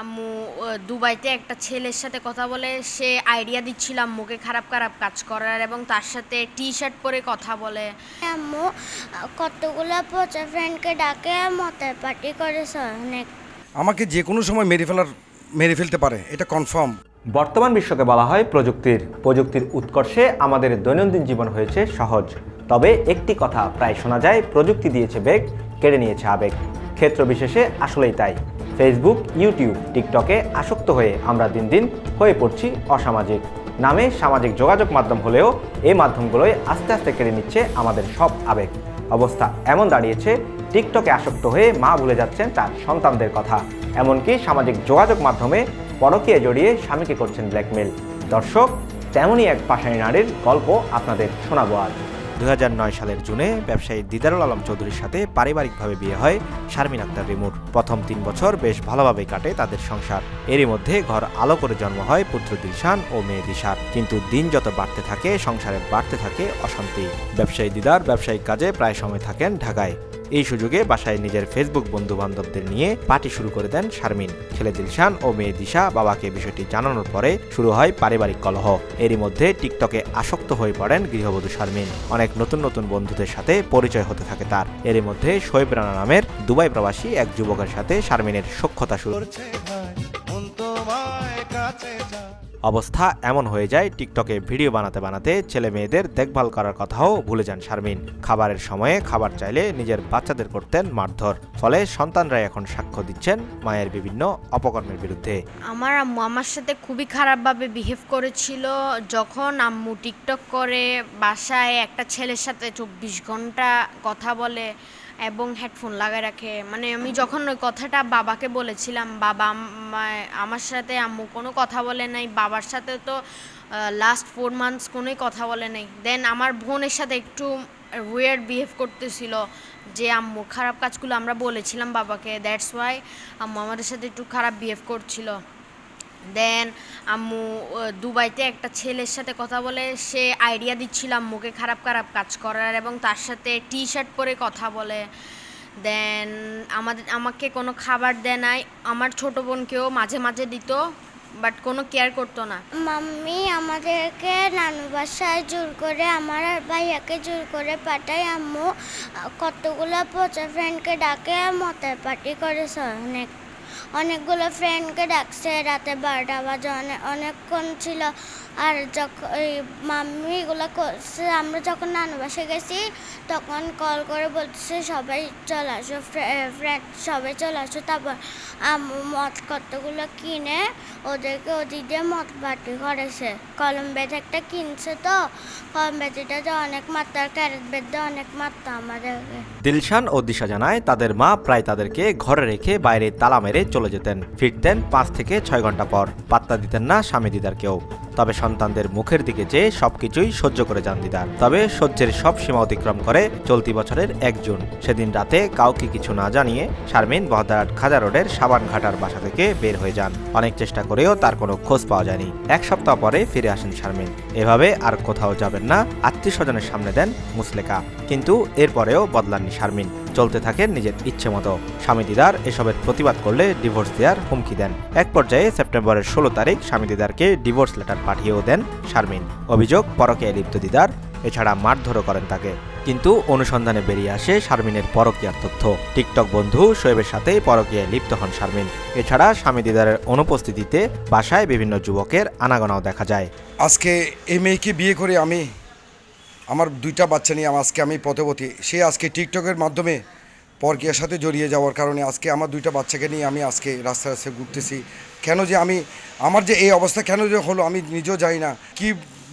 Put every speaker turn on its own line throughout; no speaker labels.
আম্মু দুবাইতে একটা ছেলের সাথে কথা বলে সে আইডিয়া দিচ্ছিল আম্মুকে খারাপ খারাপ কাজ করার এবং তার সাথে টি শার্ট পরে কথা বলে।
আম্মু কতগুলো পচা ফ্রেন্ডকে ডাকে মতের পার্টি করেছে অনেক
আমাকে যে কোনো সময় মেরে ফেলার মেরে ফেলতে পারে এটা কনফার্ম
বর্তমান বিশ্বকে বলা হয় প্রযুক্তির। প্রযুক্তির উৎকর্ষে আমাদের দৈনন্দিন জীবন হয়েছে সহজ। তবে একটি কথা প্রায় শোনা যায় প্রযুক্তি দিয়েছে বেগ কেড়ে নিয়েছে আবেগ। ক্ষেত্র বিশেষে আসলেই তাই। ফেসবুক ইউটিউব টিকটকে আসক্ত হয়ে আমরা দিন দিন হয়ে পড়ছি অসামাজিক। নামে সামাজিক যোগাযোগ মাধ্যম হলেও এই মাধ্যমগুলোই আস্তে আস্তে কেড়ে নিচ্ছে আমাদের সব আবেগ। অবস্থা এমন দাঁড়িয়েছে টিকটকে আসক্ত হয়ে মা ভুলে যাচ্ছেন তার সন্তানদের কথা। এমনকি সামাজিক যোগাযোগ মাধ্যমে পরকীয় জড়িয়ে স্বামীকে করছেন ব্ল্যাকমেল। দর্শক, তেমনই এক পাশানি নারীর গল্প আপনাদের শোনাবো আজ। দুই হাজার নয় সালের জুনে ব্যবসায়ী দিদারুল আলম চৌধুরীর সাথে পারিবারিকভাবে বিয়ে হয় শারমিন আক্তার রিমুর। প্রথম তিন বছর বেশ ভালোভাবেই কাটে তাদের সংসার। এরই মধ্যে ঘর আলো করে জন্ম হয় পুত্র দিলশান ও মেয়ে দিশার কিন্তু দিন যত বাড়তে থাকে, সংসারে বাড়তে থাকে অশান্তি। ব্যবসায়ী দিদার ব্যবসায়িক কাজে প্রায় সময় থাকেন ঢাকায়। এই সুযোগে বাসায় নিজের ফেসবুক বন্ধু বান্ধবদের নিয়ে পার্টি শুরু করে দেন শারমিন। ছেলে দিলশান ও মেয়ে দিশা বাবাকে বিষয়টি জানানোর পরে শুরু হয় পারিবারিক কলহ। এরই মধ্যে টিকটকে আসক্ত হয়ে পড়েন গৃহবধূ শারমিন। অনেক নতুন নতুন বন্ধুদের সাথে পরিচয় হতে থাকে তার। এরই মধ্যে শোয়েব রানা নামের দুবাই প্রবাসী এক যুবকের সাথে শারমিনের সক্ষতা শুরু। অবস্থা এমন হয়ে যায় টিকটকে ভিডিও বানাতে বানাতে ছেলে মেয়েদের দেখভাল করার কথাও ভুলে যান শারমিন। খাবারের সময়ে খাবার চাইলে নিজের বাচ্চাদের করতেন মারধর। ফলে সন্তানরাই এখন সাক্ষ্য দিচ্ছেন মায়ের বিভিন্ন অপকর্মের বিরুদ্ধে।
আমার আম্মু আমার সাথে খুবই খারাপভাবে বিহেভ করেছিল। যখন আম্মু টিকটক করে বাসায় একটা ছেলের সাথে চব্বিশ ঘণ্টা কথা বলে এবং হেডফোন লাগায় রাখে। মানে আমি যখন ওই কথাটা বাবাকে বলেছিলাম, বাবা আমার সাথে আম্মু কোনো কথা বলে নাই, বাবার সাথে তো লাস্ট ফোর মান্থস কোনোই কথা বলে নাই। দেন আমার বোনের সাথে একটু ওয়ার্ড বিহেভ করতেছিল, যে, আম্মু, খারাপ কাজগুলো আমরা বলেছিলাম বাবাকে দ্যাটস ওয়াই আম্মু আমাদের সাথে একটু খারাপ বিহেভ করছিল। দেন আম্মু দুবাইতে একটা ছেলের সাথে কথা বলে, সে আইডিয়া দিচ্ছিল আম্মুকে খারাপ খারাপ কাজ করার এবং তার সাথে টি শার্ট পরে কথা বলে। দেন আমাদের, আমাকে কোনো খাবার দেয় নাই, আমার ছোটো বোনকেও মাঝে মাঝে দিত বাট কোনো কেয়ার করতো না।
মাম্মি, আমাদেরকে নানু বাসায় জোর করে, আমার আর ভাইয়াকে জোর করে পাঠায়। আম্মু কতগুলো পচা ফ্রেন্ডকে ডাকে, মতের পার্টি করেছে অনেক অনেকগুলো ফ্রেন্ডকে ডাকছে, রাতে বারোটা বাজে অনেক অনেকক্ষণ ছিল। আর যখন ওই মাম্মি এগুলো করছে, আমরা যখন নানু বাসায় গেছি, তখন কল করে বলছে সবাই চলে আসো ফ্রেন্ড সবাই চলে আসো। তারপর মদ কতগুলো কিনে ওদেরকে ওদিক দিয়ে মদ পার্টি করেছে। কলম বেদ একটা কিনছে তো, কলম বেদিটা যে অনেক মাত্রা, ক্যারেট বেদে অনেক মাত্রা আমাদেরকে।
দিলশান ও দিশা জানায়, তাদের মা প্রায় তাদেরকে ঘরে রেখে বাইরে তালা মেরে চলে যেতেন। ফিরতেন পাঁচ থেকে ছয় ঘণ্টা পর। পাত্তা দিতেন না স্বামী দিদার কেউ। তবে সন্তানদের মুখের দিকে চেয়ে সবকিছুই সহ্য করে যান দিদার। তবে সহ্যের সব সীমা অতিক্রম করে চলতি বছরের এক জুন। সেদিন রাতে কাউকে কিছু না জানিয়ে শারমিন বহদারহাট খাজা রোডের সাবান সাবানঘাটার বাসা থেকে বের হয়ে যান। অনেক চেষ্টা করেও তার কোনো খোঁজ পাওয়া যায়নি। এক সপ্তাহ পরে ফিরে আসেন শারমিন। এভাবে আর কোথাও যাবেন না। আত্মীয় স্বজনের সামনে দেন মুসলেকা। কিন্তু এরপরেও বদলাননি শারমিন। চলতে থাকেন নিজের ইচ্ছে মতো। স্বামী দিদার এসবের প্রতিবাদ করলে ডিভোর্স দেওয়ার হুমকি দেন। এক পর্যায়ে সেপ্টেম্বরের ষোলো তারিখ স্বামী দিদারকে ডিভোর্স লেটার পাঠিয়েও দেন শারমিন। অভিযোগ পরকে লিপ্ত দিদার, এছাড়া মারধরও করেন তাকে। কিন্তু অনুসন্ধানে বেরিয়ে আসে শারমিনের পরকীয়ার তথ্য। টিকটক বন্ধু শোয়েবের সাথে পরকীয়ায় লিপ্ত হন শারমিন। এছাড়া স্বামী দিদারের অনুপস্থিতিতে বাসায় বিভিন্ন যুবকের আনাগোনাও দেখা যায়।
আজকে এই মেয়েকে বিয়ে করে আমি আমার দুইটা বাচ্চা নিয়ে আজকে আমি পথবতী। সে আজকে টিকটকের মাধ্যমে পরকিয়ার সাথে জড়িয়ে যাওয়ার কারণে আজকে আমার দুইটা বাচ্চাকে নিয়ে আমি আজকে রাস্তায় রাস্তায় ঘুরতেছি। কেন যে আমি আমার যে এই অবস্থা কেন যে হলো আমি নিজেও জানি না। কি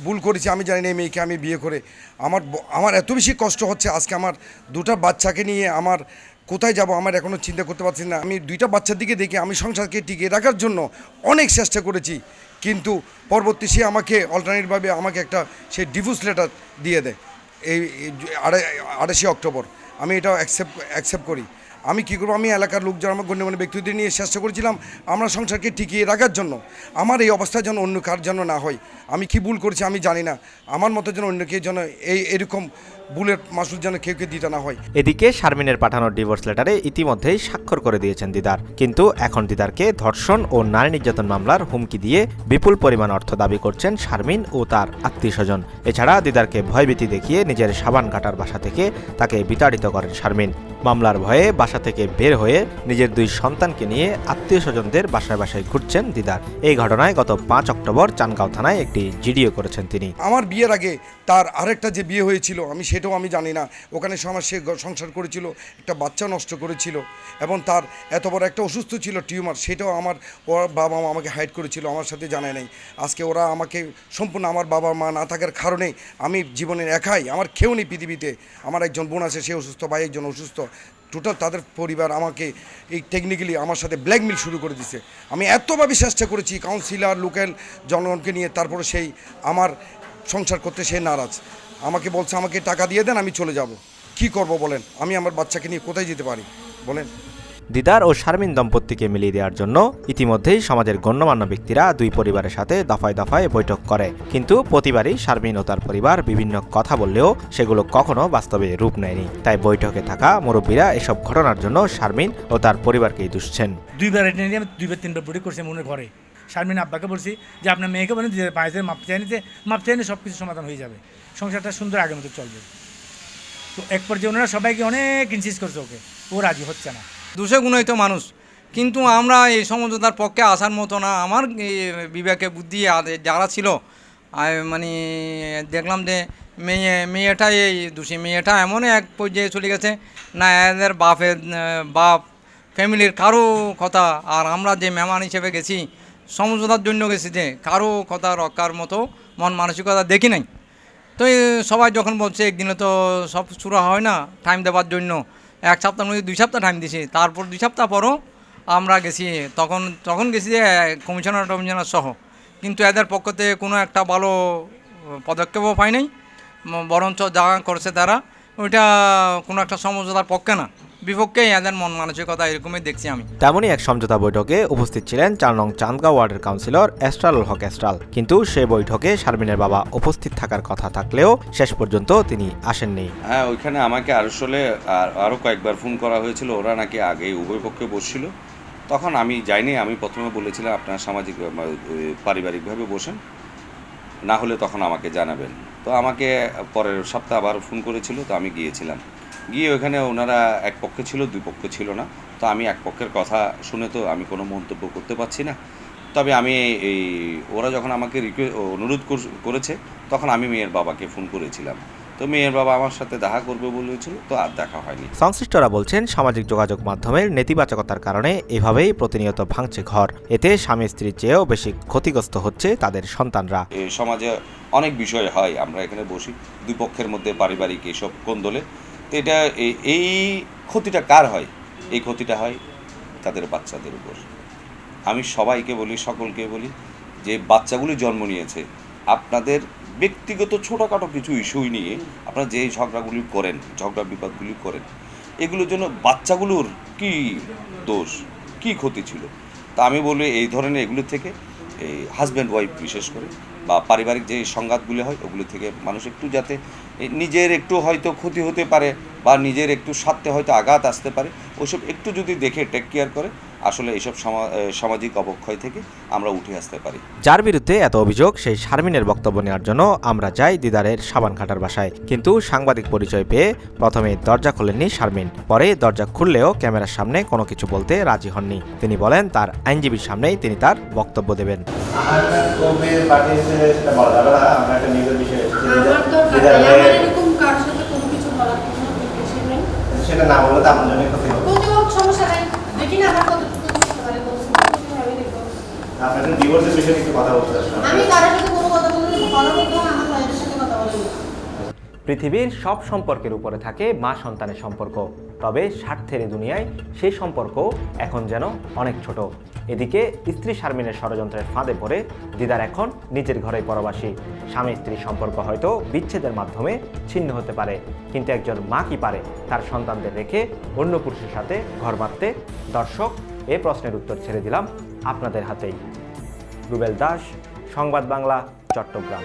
ভুল করেছি আমি জানি না এই মেয়েকে আমি বিয়ে করে। আমার আমার এত বেশি কষ্ট হচ্ছে আজকে আমার দুটা বাচ্চাকে নিয়ে আমার কোথায় যাব আমার এখনও চিন্তা করতে পারছি না। আমি দুইটা বাচ্চার দিকে দেখে আমি সংসারকে টিকিয়ে রাখার জন্য অনেক চেষ্টা করেছি। কিন্তু পরবর্তী সে আমাকে অল্টারনেটভাবে আমাকে একটা সে ডিভোর্স লেটার দিয়ে দেয়। এই আড়াই অক্টোবর। আমি এটা অ্যাকসেপ্ট অ্যাকসেপ্ট করি। আমি কী করব? আমি এলাকার লোকজন আমার গণ্যমান্য ব্যক্তিদের নিয়ে চেষ্টা করেছিলাম, আমরা সংসারকে টিকিয়ে রাখার জন্য। আমার এই অবস্থা যেন অন্য কার যেন না হয়। আমি কি ভুল করেছি আমি জানি না। আমার মতো যেন অন্য কেউ যেন এই এরকম ভুলের মাসুল যেন কেউ কেউ দিতে না হয়।
এদিকে শারমিনের পাঠানো ডিভোর্স লেটারে ইতিমধ্যেই স্বাক্ষর করে দিয়েছেন দিদার। কিন্তু এখন দিদারকে ধর্ষণ ও নারী নির্যাতন মামলার হুমকি দিয়ে বিপুল পরিমাণ অর্থ দাবি করছেন শারমিন ও তার আত্মীয় স্বজন। এছাড়া দিদারকে ভয়ভীতি দেখিয়ে নিজের সাবান কাটার বাসা থেকে তাকে বিতাড়িত করেন শারমিন। মামলার ভয়ে বাসা থেকে বের হয়ে নিজের দুই সন্তানকে নিয়ে আত্মীয় স্বজনদের বাসায় বাসায় ঘুরছেন দিদার। এই ঘটনায় গত পাঁচ অক্টোবর চানগাঁও থানায় একটি জিডিও করেছেন তিনি।
আমার বিয়ের আগে তার আরেকটা যে বিয়ে হয়েছিল, আমি সেটাও আমি জানি না। ওখানে সমাজ সে সংসার করেছিল, একটা বাচ্চা নষ্ট করেছিল এবং তার এত বড় একটা অসুস্থ ছিল টিউমার, সেটাও আমার ওর বাবা মা আমাকে হাইড করেছিল, আমার সাথে জানায় নাই। আজকে ওরা আমাকে সম্পূর্ণ আমার বাবা মা না থাকার কারণে আমি জীবনের একাই, আমার কেউ নেই পৃথিবীতে। আমার একজন বোন আছে, সে অসুস্থ, ভাই একজন অসুস্থ। টোটাল তাদের পরিবার আমাকে এই টেকনিক্যালি আমার সাথে ব্ল্যাকমেল শুরু করে দিছে। আমি এতভাবে চেষ্টা করেছি কাউন্সিলার লোকাল জনগণকে নিয়ে, তারপরে সেই আমার সংসার করতে সে নারাজ। আমাকে বলছে, আমাকে টাকা দিয়ে দেন, আমি চলে যাব। কি করব বলেন? আমি আমার বাচ্চাকে নিয়ে কোথায় যেতে পারি? বলেন।
দিদার ও শারমিন দম্পতিকে মিলিয়ে দেওয়ার জন্য ইতিমধ্যেই সমাজের গণ্যমান্য ব্যক্তিরা দুই পরিবারের সাথে দফায় দফায় বৈঠক করে। কিন্তু প্রতিবারই শারমিন ও তার পরিবার বিভিন্ন কথা বললেও সেগুলো কখনো বাস্তবে রূপ নেয়নি। তাই বৈঠকে থাকা মুরব্বীরা এসব ঘটনার জন্য শারমিন ও তার পরিবারকেই দুষছেন
দুইবার এটা নিয়ে আমি দুইবার, তিনবার বডি করছি মনে ঘরে। শারমিন আব্বাকে বলছি যে আপনার মেয়েকে বলেন যে পায়েসের মাপ চাই নিতে মাপ চাই সব কিছু সমাধান হয়ে যাবে। সংসারটা সুন্দর আগের মতো চলবে। তো এক পর্যায়ে ওনারা সবাইকে অনেক ইনসিস করছে ওকে। ও রাজি হচ্ছে না।
দুশো গুণই তো মানুষ। কিন্তু আমরা এই সমঝোতার পক্ষে আসার মতো না। আমার বিবেকে বুদ্ধি যারা ছিল মানে দেখলাম যে মেয়ে মেয়েটা এই দোষী। মেয়েটা এমন এক পর্যায়ে চলে গেছে, না এদের বাপের বাপ, ফ্যামিলির কারও কথা। আর আমরা যে মেহমান হিসেবে গেছি, সমঝোতার জন্য গেছি যে কারও কথা রক্ষার মতো মন মানসিকতা দেখি নাই। তো সবাই যখন বলছে, একদিনে তো সব শুরু হয় না টাইম দেওয়ার জন্য। এক সপ্তাহ মধ্যে দুই সপ্তাহ টাইম দিছি। তারপর দুই সপ্তাহ পরও আমরা গেছি, তখন তখন গেছি যে, কমিশনার, টমিশনার সহ। কিন্তু এদের পক্ষতে কোনো একটা ভালো পদক্ষেপও পাই নাই। বরঞ্চ যা করছে তারা, ওইটা কোনো একটা সমঝোতার পক্ষে না। বিপক্ষেই এদের মন মানসিকতা এরকমই দেখছি আমি।
তেমনই এক সমঝোতা বৈঠকে উপস্থিত ছিলেন চার নং চান্দগাঁও ওয়ার্ডের কাউন্সিলর এস্ট্রালুল হক এস্ট্রাল। কিন্তু সে বৈঠকে শারমিনের বাবা উপস্থিত থাকার কথা থাকলেও শেষ পর্যন্ত তিনি আসেননি।
হ্যাঁ ওইখানে আমাকে আসলে আর আরও কয়েকবার ফোন করা হয়েছিল ওরা নাকি আগে উভয় পক্ষে বসছিল। তখন আমি যাইনি আমি প্রথমে বলেছিলাম আপনার সামাজিক পারিবারিকভাবে বসেন না হলে তখন আমাকে জানাবেন। তো আমাকে পরের সপ্তাহ আবার ফোন করেছিল তো আমি গিয়েছিলাম। গিয়ে ওখানে ওনারা এক পক্ষে ছিল দুই পক্ষ ছিল না। তো আমি এক পক্ষের কথা শুনে তো আমি কোনো মন্তব্য করতে পারছি না। তবে আমি এই ওরা যখন আমাকে রিকোয়ে অনুরোধ করেছে তখন আমি মেয়ের বাবাকে ফোন করেছিলাম। তো মেয়ের বাবা আমার সাথে দেখা করবে বলেছিল তো আর দেখা হয়নি।
সংশ্লিষ্টরা বলছেন সামাজিক যোগাযোগ মাধ্যমের নেতিবাচকতার কারণে এভাবেই প্রতিনিয়ত ভাঙছে ঘর। এতে স্বামী স্ত্রীর চেয়েও বেশি ক্ষতিগ্রস্ত হচ্ছে তাদের সন্তানরা।
সমাজে অনেক বিষয় হয় আমরা এখানে বসি। দুই পক্ষের মধ্যে পারিবারিক এসব কোন্দলে এটা এই- ক্ষতিটা কার হয়? এই ক্ষতিটা হয় তাদের বাচ্চাদের উপর। আমি সবাইকে বলি, সকলকে বলি যে বাচ্চাগুলি জন্ম নিয়েছে, আপনাদের ব্যক্তিগত ছোটোখাটো কিছু ইস্যুই নিয়ে আপনারা যে ঝগড়াগুলি করেন, ঝগড়া বিবাদগুলি করেন, এগুলোর জন্য বাচ্চাগুলোর কি দোষ, কি ক্ষতি ছিল? তা আমি বলি এই ধরনের এগুলো থেকে এই হাজব্যান্ড ওয়াইফ বিশেষ করে বা পারিবারিক যে সংঘাতগুলি হয়, ওগুলো থেকে মানুষ একটু যাতে নিজের একটু হয়তো ক্ষতি হতে পারে বা নিজের একটু স্বার্থে হয়তো আঘাত আসতে পারে, ওসব একটু যদি দেখে টেক কেয়ার করে আসলে এইসব সমা- সামাজিক অবক্ষয় থেকে আমরা উঠে আসতে পারি।
যার বিরুদ্ধে এত অভিযোগ সেই শারমিনের বক্তব্য নেওয়ার জন্য আমরা যাই দিদারের সাবান সাবানঘাটার বাসায়। কিন্তু সাংবাদিক পরিচয় পেয়ে প্রথমে দরজা খোলেননি শারমিন। পরে দরজা খুললেও ক্যামেরার সামনে কোনো কিছু বলতে রাজি হননি। তিনি বলেন তার আইনজীবীর সামনেই তিনি তার বক্তব্য দেবেন।
সেটা না বললে তো আমার জন্য ক্ষতি হবে।
সমস্যা নাই। দেখি না আমার কতটুকু বুঝতে পারে, কতটুকু ক্ষতি হবে দেখব।
একটা ডিভোর্সের বিষয়ে একটু কথা বলতে আসলাম
আমি কারোর সাথে কোনো কথা ফলো আমার সাথে কথা
পৃথিবীর সব সম্পর্কের উপরে থাকে মা সন্তানের সম্পর্ক তবে স্বার্থের দুনিয়ায় সেই সম্পর্ক এখন যেন অনেক ছোট। এদিকে স্ত্রী শারমিনের ষড়যন্ত্রের ফাঁদে পড়ে দিদার এখন নিজের ঘরেই পরবাসী। স্বামী স্ত্রীর সম্পর্ক হয়তো বিচ্ছেদের মাধ্যমে ছিন্ন হতে পারে কিন্তু একজন মা কি পারে তার সন্তানদের রেখে অন্য পুরুষের সাথে ঘর বাঁধতে? দর্শক এ প্রশ্নের উত্তর ছেড়ে দিলাম আপনাদের হাতেই। রুবেল দাস সংবাদ বাংলা চট্টগ্রাম।